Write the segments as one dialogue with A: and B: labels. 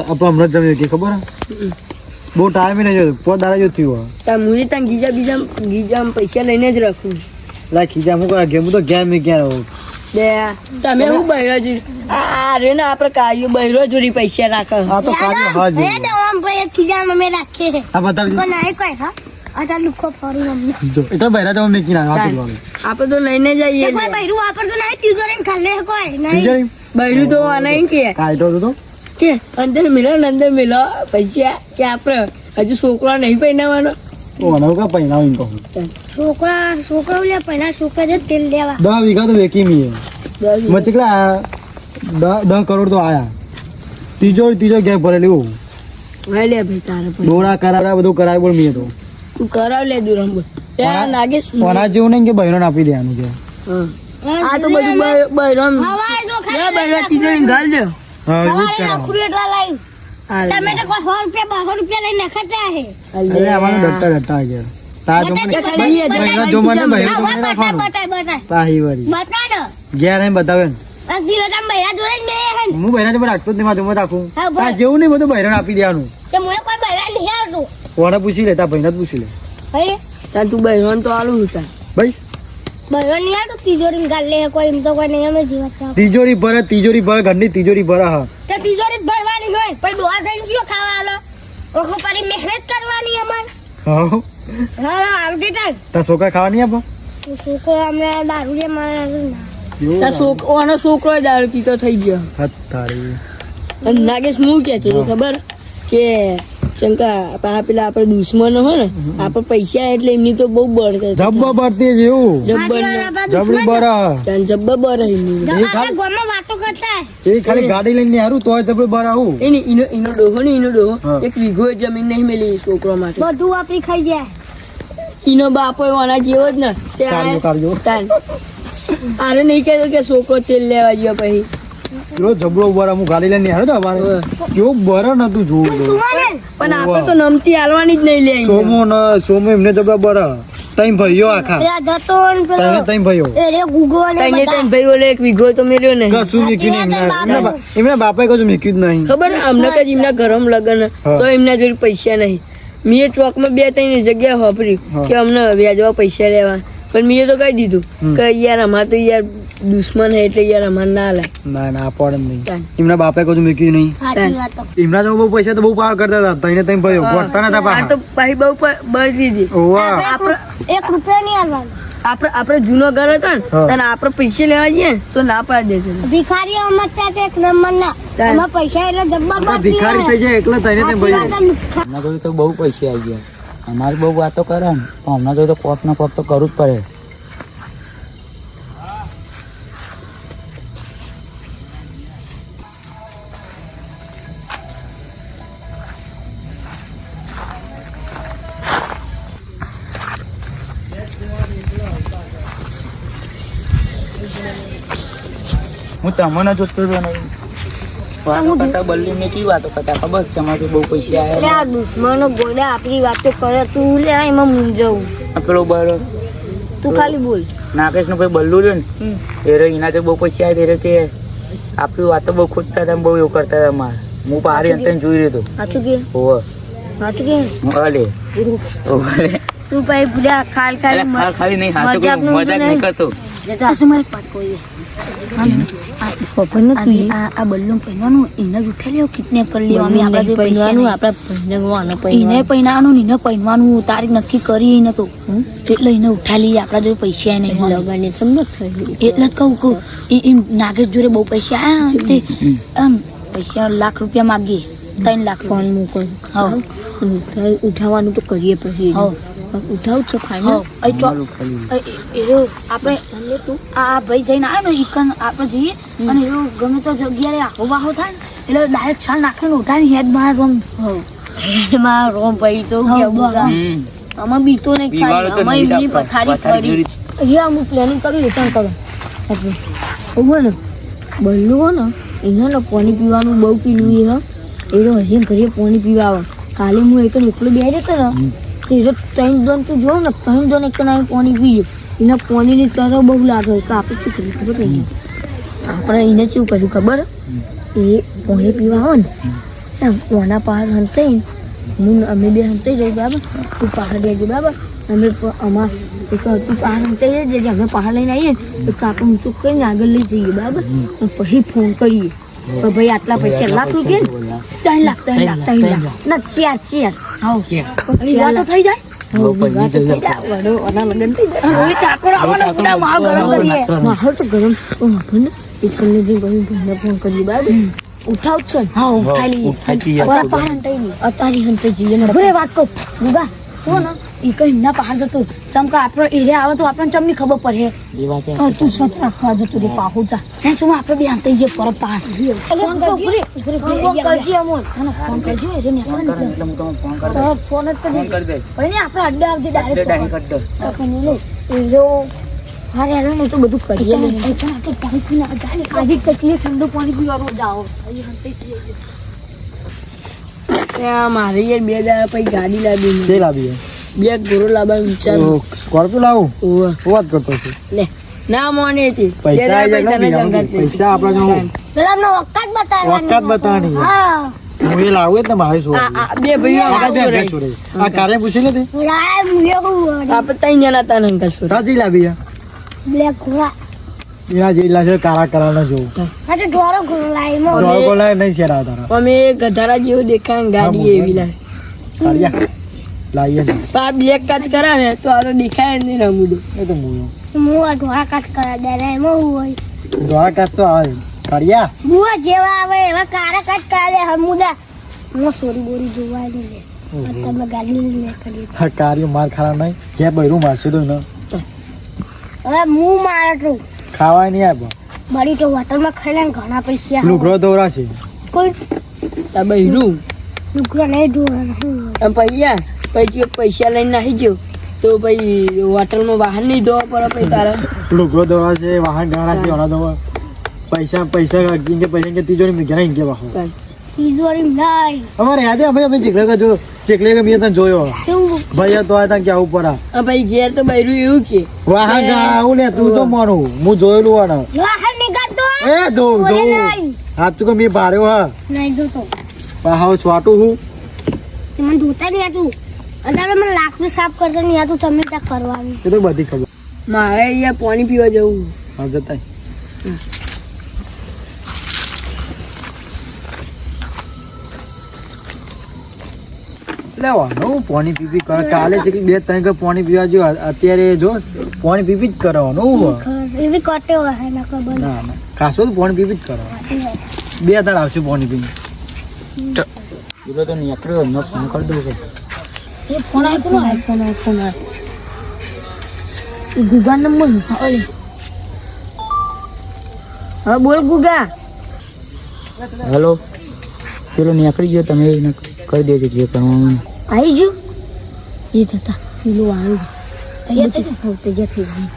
A: આપણે હમણાં જ જમીએ કે ખબર? બહુ ટાઈમ નહીં જોયો. પોત દાડા જો થયું
B: તાર મુએ તાર ગીજા બીજા ગીજા પૈસા લઈને જ રાખું.
A: લા ખીજા હું કરા ગેમ તો ઘેર મેં ક્યાં રહું
B: દે તમે હું બૈરો જોડી આ રે ને આપણે કાયો બૈરો જોડી પૈસા રાખે.
A: હા તો કાયો હા જી એ
C: તો આમ ભાઈ ખીજા મે રાખે
A: આ
C: બતાવ કોઈ હા? અચ્છા લુખો ફરું અમને.
A: જો એ તો મેકી
B: આપણે લઈને જઈએ
C: કોઈ બૈરું વાપરતું નહીં તિજોરી ખાલે કોઈ નહીં.
B: બૈરું તો આ નહીં કે.
A: કાઢ્યો તો તો?
B: કે અંદર મિલો ને અંદર મિલો પૈસા કે આપણે હજુ છોકરો નહીં પહેરાવાનો.
C: છોકરા છોકરા પહેલા છોકરા જ તેલ લેવા.
A: દસ વીઘા તો વેકી મીએ. મેં દસ દસ કરોડ તો આયા. ત્રીજો ત્રીજો ગેપ ભરેલી હું
B: લે ભાઈ તારે
A: દોરા કરાવ્યા બધું કરાવ્યું પણ મીએ તો.
B: તું કરાવ લે દુરમ નાગેશ
A: અનાજ જેવું નહીં કે બહેરો આપી દેવાનું છે.
B: હા. આ તો બધું બ- બૈરો
C: હવારે તો
B: લે બૈરો તિજોરી ઘાલ દે.
A: હા એવું જ
C: એટલા તમે તો કોઈ સો રૂપિયા બસો રૂપિયા લઈને નખાતા હે.
A: અરે તા જો મને
B: જ
A: મને તો તા ઘેર બતાવે
C: આ દિવસ બૈરા જોડે જ મેં હું
A: બહેરા જોડે રાખતો જ નહીં મારા જોડે રાખું. તા જેવું નહીં બધું બહેરાને આપી દેવાનું.
C: તે મને કોઈ બૈરા નહીં આવતું.
A: કોને પૂછી લે તા ભાઈને જ પૂછી લે.
B: તાર તું બૈરો તો આલું હતા
A: ભાઈ
C: તિજોરી ગાલ કોઈ એમ તો કોઈ નહીં અમે જીવત
A: તિજોરી ભરે તિજોરી ભરે ઘરની તિજોરી ભરે હા.
C: તે તિજોરી જ ભરવાની હોય પછી ડોહા થઈને કયો ખાવા આલો? ઓખો પરી મહેનત કરવાની અમાર.
A: હા.
C: હા આવતી તાર
A: તા છોકરા ખાવાની નહીં આપો?
C: છોકરો અમે દારૂ લે મારે
B: તા છોકરો આનો છોકરો દારૂ પીતો થઈ ગયો.
A: હાથ તારી
B: નાગેશ હું કે છે ખબર? કે શંકા પેલા આપણે દુશ્મનો હોય ને આપણે પૈસા એટલે એમની તો બહુ બળ
A: જબ્બા બરતી છે એવું?
B: જબ્બર
A: જબરી બરા.
B: જબ્બા
C: આપણે કરતા.
A: એ ખાલી ગાડી લઈને હારું તોય જબ્બે બરા આવું.
B: એને ઈનો ઈનો ડોહો ને ઈનો ડોહો એક વીઘો જમીન નહીં મેલી છોકરો માટે.
C: બધું વાપરી ખાઈ જાય
B: ઈનો બાપો આના જેવો જ ને. આરે નહીં કહેતો કે છોકરો તેલ લેવા ગયો પછી.
A: કેવો જબરો બરા હું ગાડી લઈને તો અમારે. કેવું બરા નતું જોવું
B: પણ આપણે તો નમતી હાલવાની જ નહીં લે
A: સોમો ન સોમો એમને જબરા બરા તઈ ભાઈઓ આખા.
C: પેલા જતો ને પેલો
A: તઈ ભાઈઓ.
C: એ ગુગો ને
B: તઈને
C: બધા.
B: તઈને ભાઈ એક વીઘો તો મેલ્યો નહીં
A: કશું મીક્યું નહીં એમના. એમના બા- બાપાએ કશું જ નહીં.
B: ખબર અમને કઈ એમના ઘરમાં લગન તો એમના જોડે પૈસા નહીં. મેં ચોકમાં બે ત્રણ જગ્યા વાપરી કે અમને વ્યાજવા પૈસા લેવા. પણ મેં તો કહી દીધું કે યાર અમાર તો યાર દુશ્મન હે એટલે યાર અમાર ના લાય
A: ના ના પડે નહીં. એમના બાપે કશું મીક્યું નહીં.
C: સાચી વાત તો.
A: એમના જો બહુ પૈસા તો બહુ પાર કરતા હતા. તઈને તઈ ભાઈ ગોઠતા નતા
B: આ
A: પાછા
B: તો પાછી બહુ બળ દીધી.
A: ઓવા
C: રૂ- એક રૂપિયા નહીં આલવાનું
B: આપણે આપણે જૂનો ઘર હતો ને. અને આપણે પૈસા લેવા જઈએ તો ના પાડી દેતો
C: ભિખારી અમત ત્યાં એક નંબર ના. એમાં પૈસા એટલે જબ્બર
A: ભિખારી થઈ જાય એકલા તઈને તઈ
D: તો બહુ પૈસા આવી ગયા. અમારે બહુ વાતો કરે ને પણ હમણાં તો કોક ને કોક તો કરવું જ પડે. હું તમને જોતો હતો નહીં. બલ્લી ને વાતો ખબર છે બહુ પૈસા
C: એટલે
D: આવ્યા.
C: આ દુશ્મનો ગોડા આપણી વાતો કરે. તું લે એમાં મૂંઝાવું
D: પેલો બરો
C: તું ખાલી બોલ.
D: નાકેશનું ભાઈ બલ્લુ રહ્યો ને એ એના તો બહુ પૈસા આવ્યા તે કે આપણી વાતો બહુ ખોટતા હતા બહુ એવું કરતા હતા મારે હું પારી અંતર જોઈ રહ્યો હતો.
C: સાચું કે?
D: હોવે.
C: સાચું કે?
D: અલે ઓલે
C: તું ભાઈ ખાલ ખાલી
D: નહીં મજાક નહીં કરતો.
C: જતા. શું મારી પાટ કોઈ આ બલ્લું પહેરવાનું એને જ ઉઠાઈ લેવું કિડનેપ કરી લેવું અમે આપણા જે પૈસા નહીં. એને પહેરવાનું. ને એને પહેરવાનું તારીખ નક્કી કરી એને તો. એટલે એને ઉઠાઈ લઈએ આપણા જોડે પૈસા નહીં થઈ એટલે જ કહું કહું એ- નાગેશ જોડે બહુ પૈસા તે આમ પૈસા લાખ રૂપિયા માગીએ ત્રણ લાખ ફોન મૂકો
B: ઉઠાવવાનું તો કરીએ પછી. ઉઠાવું છો
C: હવ અહીં તો એરો આપણે આ આ ભાઈ જઈને આવે ને ઇકન આપણે જઈએ અને એરો ગમે તો જગ્યાએ આહો બાહો થાય ને એટલે ડાયરેક્ટ છાલ નાખીને ઉઠાવીને હેડ બહાર રોમ.
B: એમાં રોમ ભાઈ તો અમે બીતો નહીં
D: તો
B: આમાં
D: નહીં
B: એમની. પથારી
D: પથારી
B: ફરી અહીંયા અમુક પ્લાનિંગ કર્યું રિટર્ન કરો. ઓહો ને. બલ્લું હો ને એને ને પાણી પીવાનું બહુ પીલું એ હા એનો હજી ઘરે પાણી પીવા આવે. કાલે હું એક એકલો બે રહેતો ને તો ત્રણ દોન તું જો ને, ત્રણ દોન એક ના પાણી પીજો એને પાણીની તરો બહુ લાગે કે આપણે શું કર્યું ખબર નહીં આપણે એને શું કર્યું ખબર? એ પાણી પીવા હોય ને,
E: એમ ઓના પહાડ હંતાઈ હું અમે બે હંતાઈ જઈ બરાબર? તું પહાડ લેજે બરાબર? અમે અમાર એક તું પહાડ હંતાઈ જજે અમે પહાડ લઈને આવીએ તો કાપડ ઊંચું કરીને આગળ લઈ જઈએ, બરાબર? પછી ફોન કરીએ. તો ભાઈ આટલા પૈસા લાખ રૂપિયા ત્રણ લાખ ત્રણ લાખ ત્રણ લાખ. ના ચાર ચાર. આવો ચાર. તો થઈ જાય? વાત કહું કઈ ના પહાડ જતો. ચમકા આપણો એરિયા આવે તો આપણને ચમની ખબર પડે. તું સત રાખવા જતો રે પાહુ જા. હે શું આપણે બે હંતાઈ જઈએ પરત પહાડ ફોન કરજે અમોલ. ફોન કરજે એટલે ને.
D: ફોન કરે એટલે હું તમને ફોન કરી. દઈશ.
E: ફોન જ કરી
D: કરી
E: ભાઈ ને આપણે અડ્ડા આવજે તો બધું કરીએ પણ આ તો પાણી પીને ઠંડુ પાણી
C: મારે યાર બે દાડા પછી ગાડી લાવી
A: તે લાવી
C: બે ગુરુ લાવવાનું વિચાર.
A: સ્કોર્પિયો લાવું? વાત કરતો છું.
C: લે ના મોને છે
A: પૈસા પૈસા આપણે જો
E: પેલાનો વખત બતાવવાનો
A: વખત બતાવવાની
E: હા.
A: હું એ લાવું જ મારે શું
C: આ બે ભાઈઓ
A: કાર્ય પૂછી લે તે
C: આપણે ત્રણ જણા હતા? અંકલ સોરે.
A: તાજી લાવી
E: બ્લેક ઘોડા.
A: એના જેટલા છે કારા કારા જો
E: આ ઢોરો ઘોડો મો
C: અમે-
A: જોડકો લાય નહીં શેરા તારા.
C: અમે ગધારા જેવું દેખાય ગાડી એવી લાવે
A: ને.
C: આ બ્લેક કાચ કરાવે તો આ તો દેખાય નહીં રમુદો
A: એ તો મુયો.
E: મુવા ઢોળા કાચ કરા દે રે મો હોય.
A: ઢોળા કાચ તો આવે. કરિયા
E: મુવા જેવા આવે એવા કારા કાચ કરા દે હમુદા મો સોરી બોરી જોવા દે તમે ગાડી લઈને કરી
A: હા કાર્યો માર ખાવા નહીં. કે બૈરું મારશે તો ન
E: હવે હું મારે તું
A: ખાવા નહીં આપો
E: બળી તો હોટલમાં ખાઈને ઘણા પૈસા
A: લુગરો દોરા છે
E: કોઈ
C: આ હીરું
E: લુગરો નહીં દોરા
C: એમ પૈસા પછી પૈસા લઈને નાખી ગયો તો પછી હોટલમાં વાહન નહીં ધોવા પડે પછી તારે.
A: લુગો ધોવા છે વાહન ગાળા છે ઓના ધોવા પૈસા પૈસા ઇંકે પૈસા ઇંકે તિજોરી મે ના ઇંગે બાહો
E: તિજોરી નહીં
A: અમારે યાદ અમે અમે ચીકલે કા જો ચીકલે કે મેં તને જોયો. ભાઈ તો આ તને ક્યાં ઉપર આ?
C: ભાઈ ઘેર તો બૈરું એવું કે.
A: વાહન ગાવું લે તું તો મારું હું જોયેલું વાળા
E: વાહન નીકળતો
A: એ દો દો
E: હા
A: તું તો કે મેં ભાર્યો હા.
E: નહીં જોતો.
A: પાહો છવાટું હું.
E: તે મને ધોતા નહીં આતું અત્યારે મને લાકડું સાફ કરતા નહીં આતું તમે ત્યાં કરવાનું.
A: એ તો બધી ખબર.
C: મારે અહીંયા પાણી પીવા જવું.
A: હા જતા લેવાનું પાણી પીપી કરે. કાલે છે કે બે ત્રણ પાણી પીવા જો અત્યારે જો પાણી પીપી જ કરવાનું
E: એવી કટે હોય ના ખબર
A: ના ના. ખાસો તો પાણી પીપી જ કરવાનું. બે દાડ આવશે પાણી પીને.
D: તો નીકળ્યો ફોન કરી દઉં છું.
E: આઈફોન આઈફોન એ ગુગા નંબર હા બોલ ગુગા.
D: હેલો. પેલો નીકળી ગયો તમે એને કરી દેજો જે કરવાનું.
E: આવી જો. એ જતા પેલો આવ્યો તૈયાર થઈ જાય તૈયાર થઈ ગયું.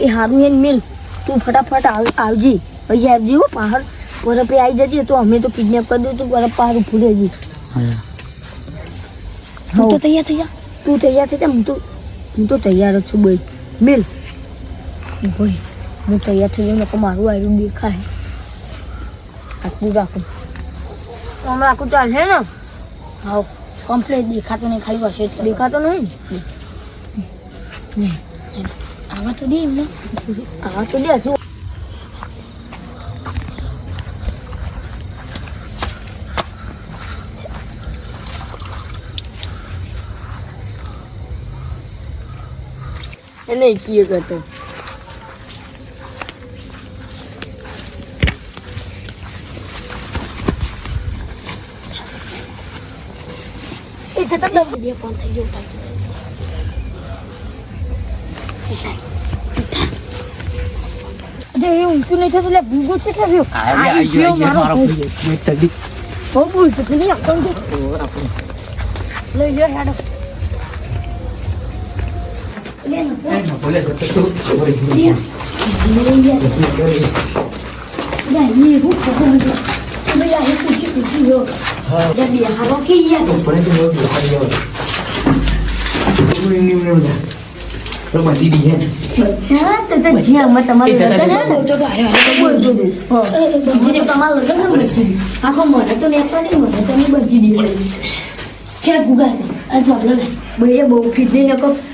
E: એ હારું એને મિલ. તું ફટાફટ આવ આવજે. અહીંયા આવજે હો પહાડ. પરપે આવી જતી તો અમે તો કિડનેપ કરી દઉં તું પરપ પહાડ ફૂલે જી
D: હા.
E: તું તો તૈયાર થઈ જા. તું તૈયાર થઈ જા હું તો હું તો તૈયાર જ છું બોલ. મિલ. ભાઈ હું તૈયાર થઈ જાઉં નકર મારું આવ્યું દેખાય. આટલું રાખું. આમ રાખું ચાલશે ને? હા કમ્પ્લેટ દેખાતો નહીં ખાલી વસે જ દેખાતો નહીં? ને આવા તો દે એમને. આવા તો દે હજુ
C: એને કીએ કરતો
E: એ જતા બે થઈ ગયો અરે એ ઊંચું નહીં થતું એટલે ભૂગો છે કે ભૂ
D: આવી ગયો મારો ભાઈ
E: બહુ ભૂલ તો નહીં આપણને લઈ લ્યો હેડો. આખો મને તો નેતા નહીં મને તો નહીં બચી દીધી
C: ક્યાં ગુગા હતા આ જોબલો ને
E: ભાઈએ બહુ કીધી ને કહું પેટ બહુ
D: કાંઈ